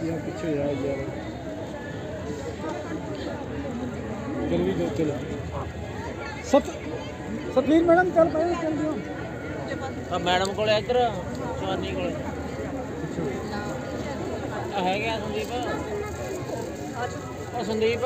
Sir ਪਿੱਛੇ ਤੁਸੀਂ ਯਾਰ। ਚਲ ਵੀ ਚਲ ਚਲ। ਸਤ ਸਤਵੀਰ ਮੈਡਮ ਚੱਲ ਪਏ ਚੱਲ ਦਿਓ ਆ ਮੈਡਮ ਕੋਲੇ ਇੱਧਰ ਜਵਾਨੀ ਕੋਲੇ। ਆ ਹੈਗਾ ਸੰਦੀਪ। ਆ ਸੰਦੀਪ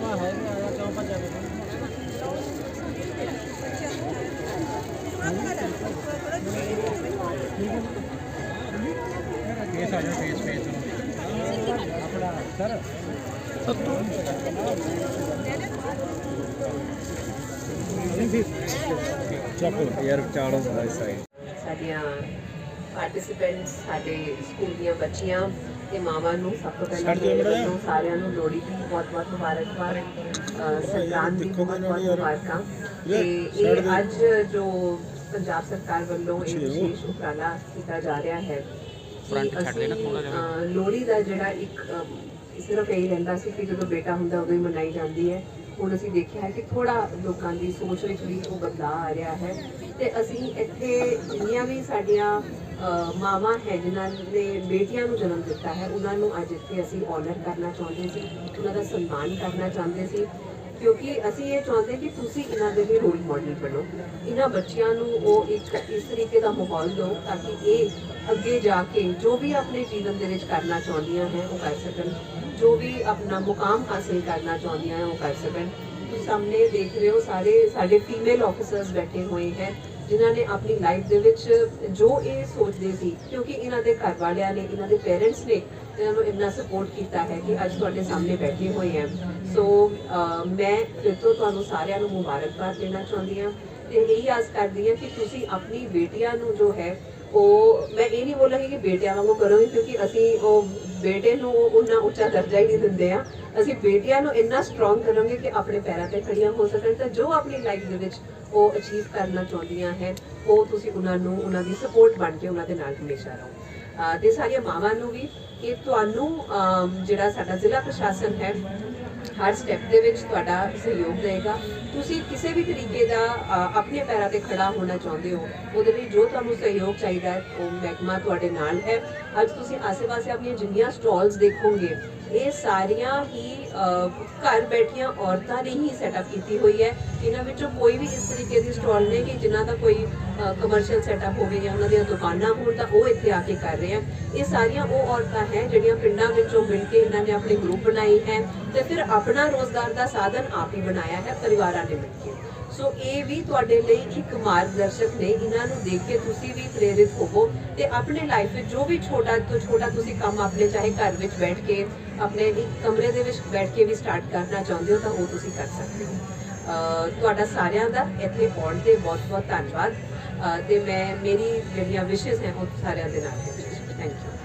ਮੈਂ ਚੱਕੋ ਯਾਰ ਚਾਲੋ ਹੁੰਦਾ ਇਸ ਸਾਈਡ ਸਾਡੀਆਂ ਪਾਰਟਿਸਿਪੈਂਟਸ ਸਾਡੇ ਸਕੂਲ ਦੀਆਂ ਬੱਚੀਆਂ ਤੇ ਮਾਵਾਂ ਨੂੰ ਸਭ ਤੋਂ ਪਹਿਲਾਂ ਮੇਰੇ। ਵੱਲੋਂ ਸਾਰਿਆਂ ਨੂੰ ਲੋਹੜੀ ਦੀ ਬਹੁਤ ਬਹੁਤ ਮੁਬਾਰਕਬਾਦ ਸੰਕਰਾਂਤ ਦੀ ਦੇਖੋ ਬਹੁਤ ਤਾਂ ਬਹੁਤ ਯਾਰ। ਮੁਬਾਰਕਾਂ ਤੇ ਇਹ। ਅੱਜ ਜੋ ਪੰਜਾਬ ਸਰਕਾਰ ਵੱਲੋਂ ਇਹ। ਵਿਸ਼ੇਸ਼ ਉਪਰਾਲਾ ਕੀਤਾ ਜਾ ਰਿਹਾ ਹੈ Front ਛੱਡ ਲੈਣਾ ਅਸੀਂ, ਜਿਹਾ। ਲੋਹੜੀ ਦਾ ਜਿਹੜਾ ਇੱਕ ਸਿਰਫ ਇਹ ਰਹਿੰਦਾ ਸੀ ਕਿ ਜਦੋਂ ਬੇਟਾ ਹੁੰਦਾ ਉਦੋਂ ਹੀ ਮਨਾਈ ਜਾਂਦੀ ਹੈ। ਹੁਣ ਅਸੀਂ ਦੇਖਿਆ ਹੈ ਕਿ ਥੋੜਾ ਲੋਕਾਂ ਦੀ ਸੋਚ ਵਿੱਚ ਵੀ ਉਹ ਬਦਲਾਅ ਆ ਰਿਹਾ ਹੈ। ਤੇ ਅਸੀਂ ਇੱਥੇ ਜਿੰਨੀਆਂ ਵੀ ਸਾਡੀਆਂ ਅਹ, ਮਾਵਾਂ ਹੈ ਜਿਨ੍ਹਾਂ ਨੇ ਬੇਟੀਆਂ ਨੂੰ ਜਨਮ ਦਿੱਤਾ ਹੈ ਉਹਨਾਂ ਨੂੰ ਅੱਜ ਇੱਥੇ ਅਸੀਂ ਆਨਰ ਕਰਨਾ ਚਾਹੁੰਦੇ ਸੀ ਉਹਨਾਂ ਦਾ ਸਨਮਾਨ ਕਰਨਾ ਚਾਹੁੰਦੇ ਸੀ। ਕਿਉਂਕਿ ਅਸੀਂ ਇਹ ਚਾਹੁੰਦੇ ਕਿ ਤੁਸੀਂ ਇਹਨਾਂ ਦੇ ਲਈ ਰੋਲ ਮਾਡਲ ਬਣੋ। ਇਹਨਾਂ ਬੱਚਿਆਂ ਨੂੰ ਉਹ ਇੱਕ ਇਸ ਤਰੀਕੇ ਦਾ ਮਾਹੌਲ ਦਿਓ ਤਾਂ ਕਿ ਇਹ ਅੱਗੇ ਜਾ ਕੇ ਜੋ ਵੀ ਆਪਣੇ ਜੀਵਨ ਦੇ ਵਿੱਚ ਕਰਨਾ ਚਾਹੁੰਦੀਆਂ ਹੈ, ਉਹ ਕਰ ਸਕਣ। ਜੋ ਵੀ ਆਪਣਾ ਮੁਕਾਮ ਹਾਸਿਲ ਕਰਨਾ ਚਾਹੁੰਦੀਆਂ ਹੈ, ਉਹ ਕਰ ਸਕਣ। ਤੁਸੀਂ ਸਾਹਮਣੇ ਦੇਖ ਰਹੇ ਹੋ, ਸਾਰੇ ਸਾਡੇ ਫੀਮੇਲ ਆਫੀਸਰਸ ਬੈਠੇ ਹੋਏ ਹੈ, ਜਿਨ੍ਹਾਂ ਨੇ ਆਪਣੀ ਲਾਈਫ ਦੇ ਵਿੱਚ ਜੋ ਇਹ ਸੋਚਦੇ ਸੀ, ਕਿਉਂਕਿ ਇਹਨਾਂ ਦੇ ਘਰ ਵਾਲਿਆਂ ਨੇ, ਇਹਨਾਂ ਦੇ ਪੇਰੈਂਟਸ ਨੇ ਇਹਨਾਂ ਨੂੰ ਇੰਨਾ ਸਪੋਰਟ ਕੀਤਾ ਹੈ ਕਿ ਅੱਜ ਤੁਹਾਡੇ ਸਾਹਮਣੇ ਬੈਠੇ ਹੋਏ ਆ। ਸੋ ਮੈਂ ਫਿਰ ਤੋਂ ਤੁਹਾਨੂੰ ਸਾਰਿਆਂ ਨੂੰ ਮੁਬਾਰਕਬਾਦ ਦੇਣਾ ਚਾਹੁੰਦੀ ਹਾਂ ਤੇ ਇਹੀ ਆਸ ਕਰਦੀ ਹਾਂ ਕਿ ਤੁਸੀਂ ਆਪਣੀ ਬੇਟੀਆਂ ਨੂੰ ਜੋ ਹੈ, ਉਹ, ਮੈਂ ਇਹ ਨਹੀਂ ਬੋਲਾਂਗੀ ਕਿ ਬੇਟਿਆਂ ਵਾਂਗੂ ਕਰੋਗੇ ਕਿਉਂਕਿ ਅਸੀਂ ਉਹ ਬੇਟੇ ਨੂੰ ਉਹਨਾਂ ਉੱਚਾ ਦਰਜਾ ਹੀ ਨਹੀਂ ਦਿੰਦੇ ਆ। ਅਸੀਂ ਬੇਟੀਆਂ ਨੂੰ ਇੰਨਾ ਸਟਰੋਂਗ ਕਰਾਂਗੇ ਕਿ ਆਪਣੇ ਪੈਰਾਂ ਤੇ ਖੜੀਆਂ ਹੋ ਸਕਣ ਤਾਂ ਜੋ ਆਪਣੀ ਲਾਈਫ ਦੇ ਵਿੱਚ ਉਹ ਅਚੀਵ ਕਰਨਾ ਚਾਹੁੰਦੀਆਂ ਹੈ, ਉਹ ਤੁਸੀਂ ਉਹਨਾਂ ਨੂੰ, ਉਹਨਾਂ ਦੀ ਸਪੋਰਟ ਬਣ ਕੇ ਉਹਨਾਂ ਦੇ ਨਾਲ ਹਮੇਸ਼ਾ ਰਹੋ। ਤੇ ਸਾਰੀਆਂ ਮਾਵਾਂ ਨੂੰ ਵੀ ਕਿ ਤੁਹਾਨੂੰ ਜਿਹੜਾ ਸਾਡਾ ਜ਼ਿਲ੍ਹਾ ਪ੍ਰਸ਼ਾਸਨ ਹੈ, ਹਰ ਸਟੈਪ ਦੇ ਵਿੱਚ ਤੁਹਾਡਾ ਸਹਿਯੋਗ ਦੇਗਾ ਤੁਸੀਂ ਕਿਸੇ ਵੀ ਤਰੀਕੇ ਦਾ ਆਪਣੇ ਪੈਰਾਂ ਤੇ ਖੜਾ ਹੋਣਾ ਚਾਹੁੰਦੇ ਹੋ, ਉਹਦੇ ਲਈ ਜੋ ਤੁਹਾਨੂੰ ਸਹਿਯੋਗ ਚਾਹੀਦਾ ਹੈ, ਉਹ ਮਹਿਕਮਾ ਤੁਹਾਡੇ ਨਾਲ ਹੈ। ਅੱਜ ਤੁਸੀਂ ਆਸੇ-ਪਾਸੇ ਆਪਣੀਆਂ ਜਿੰਨੀਆਂ ਸਟਾਲਸ ਦੇਖੋਗੇ ਇਹ ਸਾਰੀਆਂ ਹੀ ਘਰ ਬੈਠੀਆਂ ਔਰਤਾਂ ਨੇ ਹੀ ਸੈਟਅਪ ਕੀਤੀ ਹੋਈ ਹੈ। ਇਹਨਾਂ ਵਿੱਚੋਂ ਕੋਈ ਵੀ ਇਸ ਤਰੀਕੇ ਦੀ ਸਟਾਲ ਨਹੀਂ ਕਿ ਜਿਨ੍ਹਾਂ ਦਾ ਕੋਈ ਕਮਰਸ਼ੀਅਲ ਸੈਟਅਪ ਹੋਵੇ ਜਾਂ ਉਹਨਾਂ ਦੀਆਂ ਦੁਕਾਨਾਂ ਹੋਣ ਤਾਂ ਉਹ ਇੱਥੇ ਆ ਕੇ ਕਰ ਰਹੇ ਆ। ਇਹ ਸਾਰੀਆਂ ਉਹ ਔਰਤਾਂ ਹੈ ਜਿਹੜੀਆਂ ਪਿੰਡਾਂ ਵਿੱਚੋਂ ਮਿਲ ਕੇ ਇਹਨਾਂ ਨੇ ਆਪਣੇ ਗਰੁੱਪ ਬਣਾਈ ਹੈ ਤੇ ਫਿਰ ਆਪਣਾ ਰੋਜ਼ਗਾਰ ਦਾ ਸਾਧਨ ਆਪ ਹੀ ਬਣਾਇਆ ਹੈ, ਪਰਿਵਾਰਾਂ ਨੇ ਮਿਲ ਕੇ। ਸੋ ਇਹ ਵੀ ਤੁਹਾਡੇ ਲਈ ਇੱਕ ਮਾਰਗਦਰਸ਼ਕ ਨੇ। ਇਹਨਾਂ ਨੂੰ ਦੇਖ ਕੇ ਤੁਸੀਂ ਵੀ ਪ੍ਰੇਰਿਤ ਹੋਵੋ ਤੇ ਆਪਣੇ ਲਾਈਫ ਵਿੱਚ ਜੋ ਵੀ ਛੋਟਾ ਤੋਂ ਛੋਟਾ ਤੁਸੀਂ ਕੰਮ ਆਪਣੇ ਚਾਹੇ ਘਰ ਵਿੱਚ ਬੈਠ ਕੇ, ਆਪਣੇ ਇੱਕ ਕਮਰੇ ਦੇ ਵਿੱਚ ਬੈਠ ਕੇ ਵੀ ਸਟਾਰਟ ਕਰਨਾ ਚਾਹੁੰਦੇ ਹੋ ਤਾਂ ਉਹ ਤੁਸੀਂ ਕਰ ਸਕਦੇ ਹੋ। ਤੁਹਾਡਾ ਸਾਰਿਆਂ ਦਾ ਇੱਥੇ ਪਹੁੰਚਣ ਤੇ ਬਹੁਤ ਬਹੁਤ ਧੰਨਵਾਦ। ਅਹ ਤੇ ਮੈਂ, ਮੇਰੀ ਜਿਹੜੀਆਂ ਵਿਸ਼ੇਸ ਹੈ ਉਹ ਸਾਰਿਆਂ ਦੇ ਨਾਲ ਥੈਂਕ ਯੂ